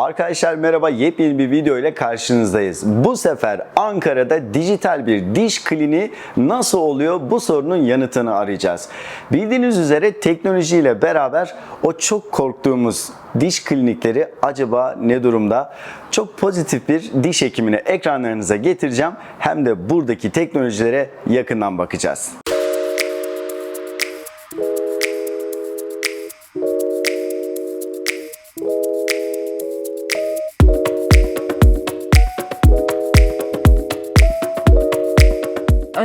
Arkadaşlar merhaba yepyeni bir video ile karşınızdayız. Bu sefer Ankara'da dijital bir diş kliniği nasıl oluyor bu sorunun yanıtını arayacağız. Bildiğiniz üzere teknolojiyle beraber o çok korktuğumuz diş klinikleri acaba ne durumda? Çok pozitif bir diş hekimini ekranlarınıza getireceğim. Hem de buradaki teknolojilere yakından bakacağız.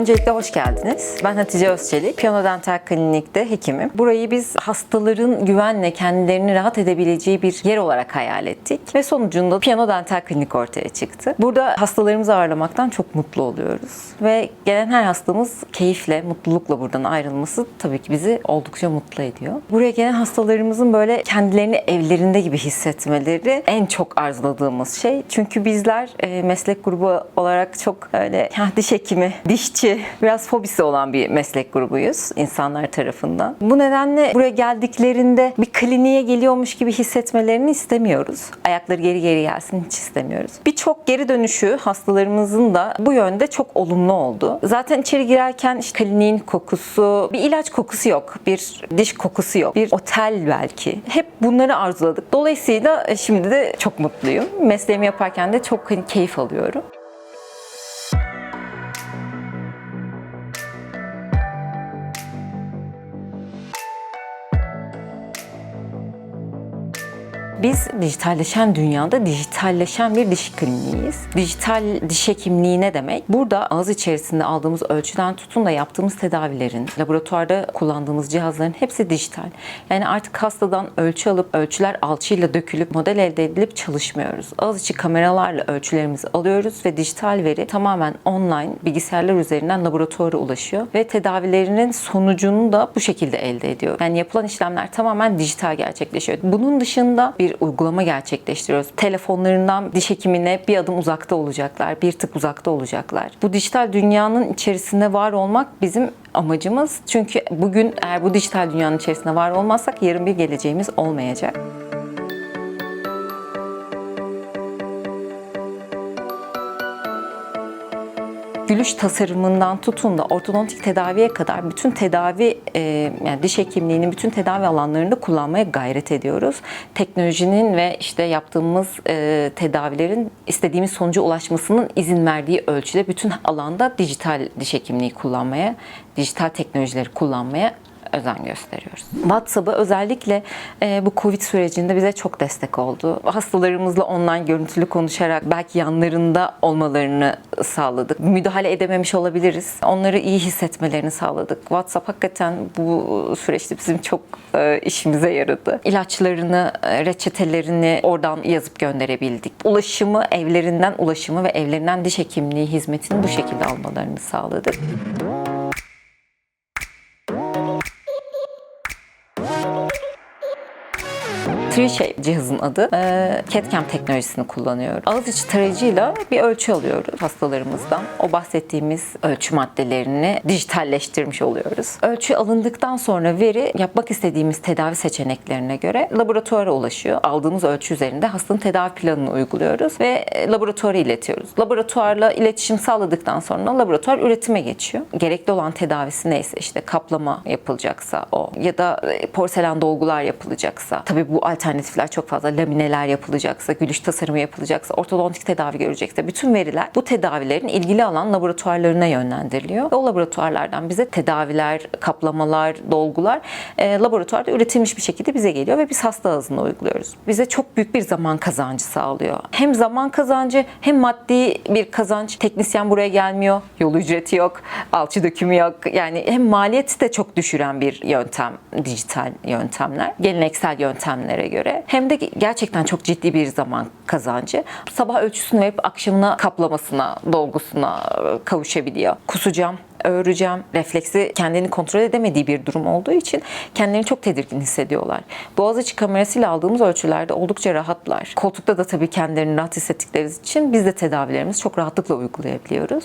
Öncelikle hoş geldiniz. Ben Hatice Özçelik. Piyano Dental Klinik'te hekimim. Burayı biz hastaların güvenle kendilerini rahat edebileceği bir yer olarak hayal ettik. Ve sonucunda Piyano Dental Klinik ortaya çıktı. Burada hastalarımızı ağırlamaktan çok mutlu oluyoruz. Ve gelen her hastamız keyifle, mutlulukla buradan ayrılması tabii ki bizi oldukça mutlu ediyor. Buraya gelen hastalarımızın böyle kendilerini evlerinde gibi hissetmeleri en çok arzuladığımız şey. Çünkü bizler e, meslek grubu olarak çok öyle "Ya diş hekimi, dişçi, biraz fobisi olan bir meslek grubuyuz insanlar tarafından. Bu nedenle buraya geldiklerinde bir kliniğe geliyormuş gibi hissetmelerini istemiyoruz. Ayakları geri geri gelsin hiç istemiyoruz. Birçok geri dönüşü hastalarımızın da bu yönde çok olumlu oldu. Zaten içeri girerken işte kliniğin kokusu, bir ilaç kokusu yok, bir diş kokusu yok, bir otel belki. Hep bunları arzuladık. Dolayısıyla e, şimdi de çok mutluyum. Mesleğimi yaparken de çok keyif alıyorum. Biz dijitalleşen dünyada dijitalleşen bir diş kliniğiyiz. Dijital diş hekimliği ne demek? Burada ağız içerisinde aldığımız ölçüden tutun da yaptığımız tedavilerin, laboratuvarda kullandığımız cihazların hepsi dijital. Yani artık hastadan ölçü alıp ölçüler alçıyla dökülüp model elde edilip çalışmıyoruz. Ağız içi kameralarla ölçülerimizi alıyoruz ve dijital veri tamamen online bilgisayarlar üzerinden laboratuvara ulaşıyor ve tedavilerinin sonucunu da bu şekilde elde ediyor. Yani yapılan işlemler tamamen dijital gerçekleşiyor. Bunun dışında bir uygulama gerçekleştiriyoruz. Telefonlarından diş hekimine bir adım uzakta olacaklar, bir tık uzakta olacaklar. Bu dijital dünyanın içerisinde var olmak bizim amacımız. Çünkü bugün eğer bu dijital dünyanın içerisinde var olmazsak yarın bir geleceğimiz olmayacak. Gülüş tasarımından tutun da ortodontik tedaviye kadar bütün tedavi e, yani diş hekimliğinin bütün tedavi alanlarında kullanmaya gayret ediyoruz. Teknolojinin ve işte yaptığımız e, tedavilerin istediğimiz sonuca ulaşmasının izin verdiği ölçüde bütün alanda dijital diş hekimliği kullanmaya, dijital teknolojileri kullanmaya özen gösteriyoruz. WhatsApp'ı özellikle e, bu Covid sürecinde bize çok destek oldu. Hastalarımızla online görüntülü konuşarak belki yanlarında olmalarını sağladık. Müdahale edememiş olabiliriz. Onları iyi hissetmelerini sağladık. WhatsApp hakikaten bu süreçte bizim çok e, işimize yaradı. İlaçlarını, e, reçetelerini oradan yazıp gönderebildik. Ulaşımı, evlerinden ulaşımı ve evlerinden diş hekimliği hizmetini bu şekilde almalarını sağladık. Oh. FreeShape cihazın adı. E, CAD-CAM teknolojisini kullanıyoruz. Ağız içi tarayıcıyla bir ölçü alıyoruz hastalarımızdan. O bahsettiğimiz ölçü maddelerini dijitalleştirmiş oluyoruz. Ölçü alındıktan sonra veri yapmak istediğimiz tedavi seçeneklerine göre laboratuvara ulaşıyor. Aldığımız ölçü üzerinde hastanın tedavi planını uyguluyoruz ve laboratuvara iletiyoruz. Laboratuvarla iletişim sağladıktan sonra laboratuvar üretime geçiyor. Gerekli olan tedavisi neyse işte kaplama yapılacaksa o ya da porselen dolgular yapılacaksa tabii bu alternatifler çok fazla. Lamineler yapılacaksa, gülüş tasarımı yapılacaksa, ortodontik tedavi görecekse bütün veriler bu tedavilerin ilgili alan laboratuvarlarına yönlendiriliyor. Ve o laboratuvarlardan bize tedaviler, kaplamalar, dolgular e, laboratuvarda üretilmiş bir şekilde bize geliyor ve biz hasta ağzına uyguluyoruz. Bize çok büyük bir zaman kazancı sağlıyor. Hem zaman kazancı hem maddi bir kazanç. Teknisyen buraya gelmiyor, yol ücreti yok, alçı dökümü yok. Yani hem maliyeti de çok düşüren bir yöntem, dijital yöntemler, geleneksel yöntemlere göre. Hem de gerçekten çok ciddi bir zaman kazancı. Sabah ölçüsünü verip akşamına kaplamasına, dolgusuna kavuşabiliyor. Kusacağım, öğüreceğim. Refleksi kendini kontrol edemediği bir durum olduğu için kendilerini çok tedirgin hissediyorlar. Boğaziçi kamerasıyla aldığımız ölçülerde oldukça rahatlar. Koltukta da tabii kendilerini rahat hissettikleri için biz de tedavilerimizi çok rahatlıkla uygulayabiliyoruz.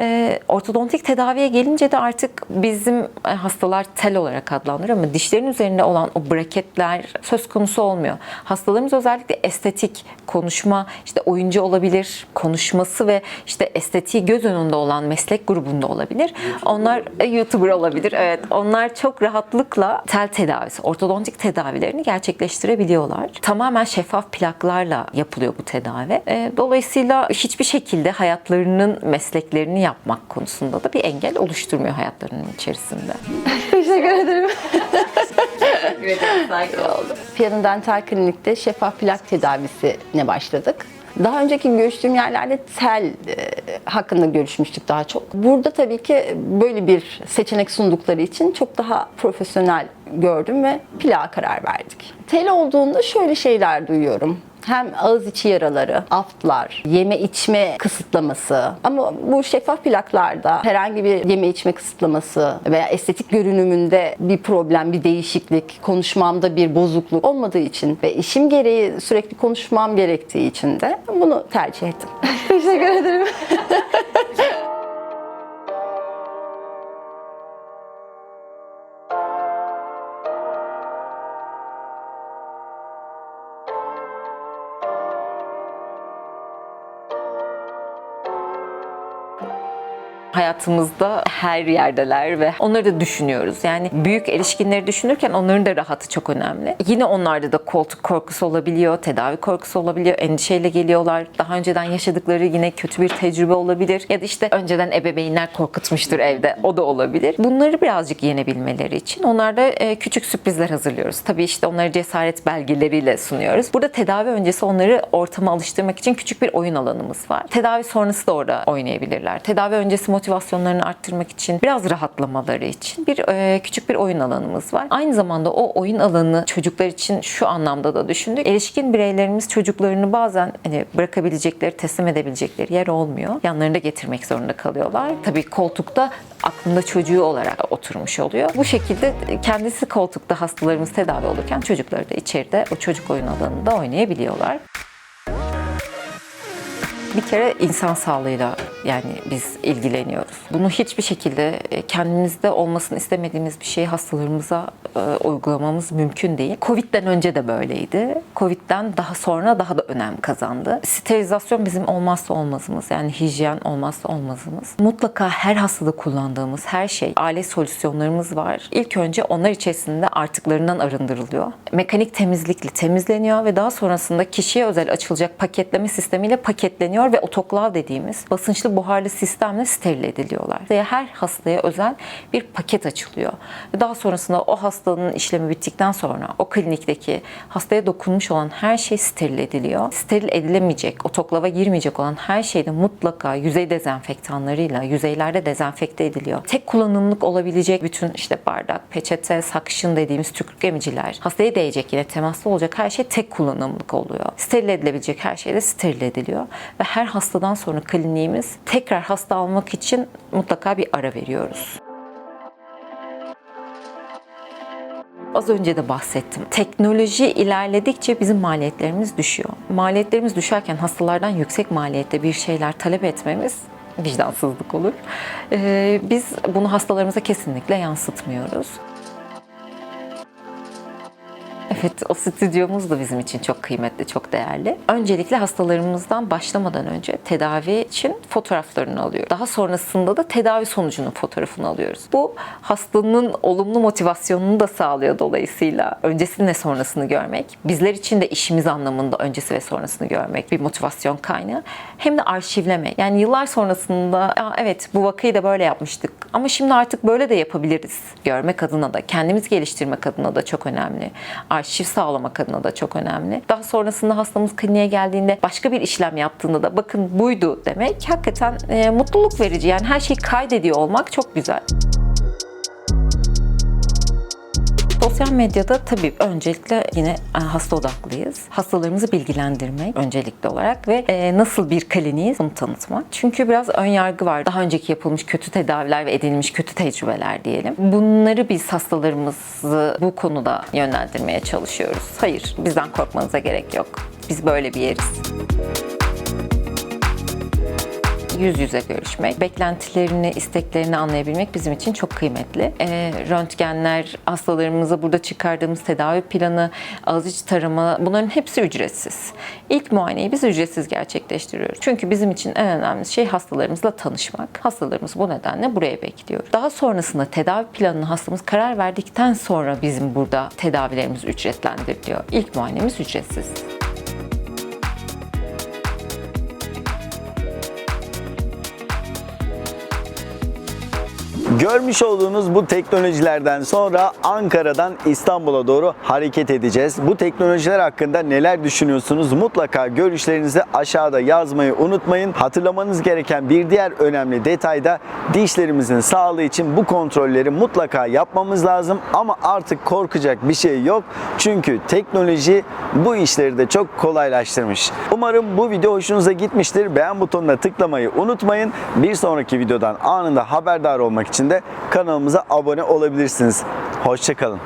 Ee, ortodontik tedaviye gelince de artık bizim e, hastalar tel olarak adlandırıyor ama dişlerin üzerinde olan o braketler söz konusu olmuyor. Hastalarımız özellikle estetik, konuşma, işte oyuncu olabilir, konuşması ve işte estetiği göz önünde olan meslek grubunda olabilir. Onlar e, YouTuber olabilir. Evet. Onlar çok rahatlıkla tel tedavisi, ortodontik tedavilerini gerçekleştirebiliyorlar. Tamamen şeffaf plaklarla yapılıyor bu tedavi. E, Dolayısıyla hiçbir şekilde hayatlarının mesleklerini yapmak konusunda da bir engel oluşturmuyor hayatlarının içerisinde. Teşekkür ederim. Saygı oldu. Piyano Dental Klinik'te şeffaf plak tedavisine başladık. Daha önceki görüştüğüm yerlerde tel e, hakkında görüşmüştük daha çok. Burada tabii ki böyle bir seçenek sundukları için çok daha profesyonel gördüm ve plağa karar verdik. Tel olduğunda şöyle şeyler duyuyorum. Hem ağız içi yaraları, aftlar, yeme içme kısıtlaması ama bu şeffaf plaklarda herhangi bir yeme içme kısıtlaması veya estetik görünümünde bir problem, bir değişiklik, konuşmamda bir bozukluk olmadığı için ve işim gereği sürekli konuşmam gerektiği için de bunu tercih ettim. Teşekkür ederim. hayatımızda her yerdeler ve onları da düşünüyoruz. Yani büyük erişkinleri düşünürken onların da rahatı çok önemli. Yine onlarda da koltuk korkusu olabiliyor, tedavi korkusu olabiliyor, endişeyle geliyorlar. Daha önceden yaşadıkları yine kötü bir tecrübe olabilir. Ya da işte önceden ebeveynler korkutmuştur evde. O da olabilir. Bunları birazcık yenebilmeleri için onlarda e, küçük sürprizler hazırlıyoruz. Tabii işte onları cesaret belgeleriyle sunuyoruz. Burada tedavi öncesi onları ortama alıştırmak için küçük bir oyun alanımız var. Tedavi sonrası da orada oynayabilirler. Tedavi öncesi motivasyonlarını arttırmak için, biraz rahatlamaları için bir e, küçük bir oyun alanımız var. Aynı zamanda o oyun alanı çocuklar için şu anlamda da düşündük. Erişkin bireylerimiz çocuklarını bazen hani bırakabilecekleri, teslim edebilecekleri yer olmuyor. Yanlarında getirmek zorunda kalıyorlar. Tabii koltukta aklında çocuğu olarak oturmuş oluyor. Bu şekilde kendisi koltukta hastalarımız tedavi olurken çocukları da içeride o çocuk oyun alanında oynayabiliyorlar. Bir kere insan sağlığıyla yani biz ilgileniyoruz. Bunu hiçbir şekilde e, kendimizde olmasını istemediğimiz bir şeyi hastalarımıza e, uygulamamız mümkün değil. Covid'den önce de böyleydi. Covid'den daha sonra daha da önem kazandı. Sterilizasyon bizim olmazsa olmazımız. Yani hijyen olmazsa olmazımız. Mutlaka her hastada kullandığımız her şey, alet solüsyonlarımız var. İlk önce onlar içerisinde artıklarından arındırılıyor. Mekanik temizlikle temizleniyor ve daha sonrasında kişiye özel açılacak paketleme sistemiyle paketleniyor ve otoklav dediğimiz basınçlı buharlı sistemle steril ediliyorlar. Her hastaya özel bir paket açılıyor. Daha sonrasında o hastanın işlemi bittikten sonra o klinikteki hastaya dokunmuş olan her şey steril ediliyor. Steril edilemeyecek, otoklava girmeyecek olan her şey de mutlaka yüzey dezenfektanlarıyla yüzeylerde dezenfekte ediliyor. Tek kullanımlık olabilecek bütün işte bardak, peçete, sakşın dediğimiz tükürük emiciler, hastaya değecek yine temaslı olacak her şey tek kullanımlık oluyor. Steril edilebilecek her şey de steril ediliyor. Ve her hastadan sonra kliniğimiz tekrar hasta almak için mutlaka bir ara veriyoruz. Az önce de bahsettim. Teknoloji ilerledikçe bizim maliyetlerimiz düşüyor. Maliyetlerimiz düşerken hastalardan yüksek maliyette bir şeyler talep etmemiz vicdansızlık olur. Ee, biz bunu hastalarımıza kesinlikle yansıtmıyoruz. Evet, o stüdyomuz da bizim için çok kıymetli, çok değerli. Öncelikle hastalarımızdan başlamadan önce tedavi için fotoğraflarını alıyoruz. Daha sonrasında da tedavi sonucunun fotoğrafını alıyoruz. Bu hastanın olumlu motivasyonunu da sağlıyor dolayısıyla. Öncesini ve sonrasını görmek. Bizler için de işimiz anlamında öncesi ve sonrasını görmek bir motivasyon kaynağı. Hem de arşivlemek. Yani yıllar sonrasında evet bu vakayı da böyle yapmıştık ama şimdi artık böyle de yapabiliriz. Görmek adına da, kendimiz geliştirmek adına da çok önemli arşiv sağlamak adına da çok önemli. Daha sonrasında hastamız kliniğe geldiğinde başka bir işlem yaptığında da bakın buydu demek hakikaten e, mutluluk verici. Yani her şeyi kaydediyor olmak çok güzel. Sosyal medyada tabii öncelikle yine e, hasta odaklıyız. Hastalarımızı bilgilendirmek öncelikli olarak ve e, nasıl bir kliniğiz bunu tanıtmak. Çünkü biraz ön yargı var. Daha önceki yapılmış kötü tedaviler ve edinilmiş kötü tecrübeler diyelim. Bunları biz hastalarımızı bu konuda yönlendirmeye çalışıyoruz. Hayır, bizden korkmanıza gerek yok. Biz böyle bir yeriz yüz yüze görüşmek, beklentilerini, isteklerini anlayabilmek bizim için çok kıymetli. E, röntgenler, hastalarımıza burada çıkardığımız tedavi planı, ağız içi tarama bunların hepsi ücretsiz. İlk muayeneyi biz ücretsiz gerçekleştiriyoruz. Çünkü bizim için en önemli şey hastalarımızla tanışmak. Hastalarımız bu nedenle buraya bekliyor. Daha sonrasında tedavi planını hastamız karar verdikten sonra bizim burada tedavilerimiz ücretlendiriliyor. İlk muayenemiz ücretsiz. Görmüş olduğunuz bu teknolojilerden sonra Ankara'dan İstanbul'a doğru hareket edeceğiz. Bu teknolojiler hakkında neler düşünüyorsunuz? Mutlaka görüşlerinizi aşağıda yazmayı unutmayın. Hatırlamanız gereken bir diğer önemli detay da dişlerimizin sağlığı için bu kontrolleri mutlaka yapmamız lazım. Ama artık korkacak bir şey yok. Çünkü teknoloji bu işleri de çok kolaylaştırmış. Umarım bu video hoşunuza gitmiştir. Beğen butonuna tıklamayı unutmayın. Bir sonraki videodan anında haberdar olmak için de kanalımıza abone olabilirsiniz. Hoşçakalın.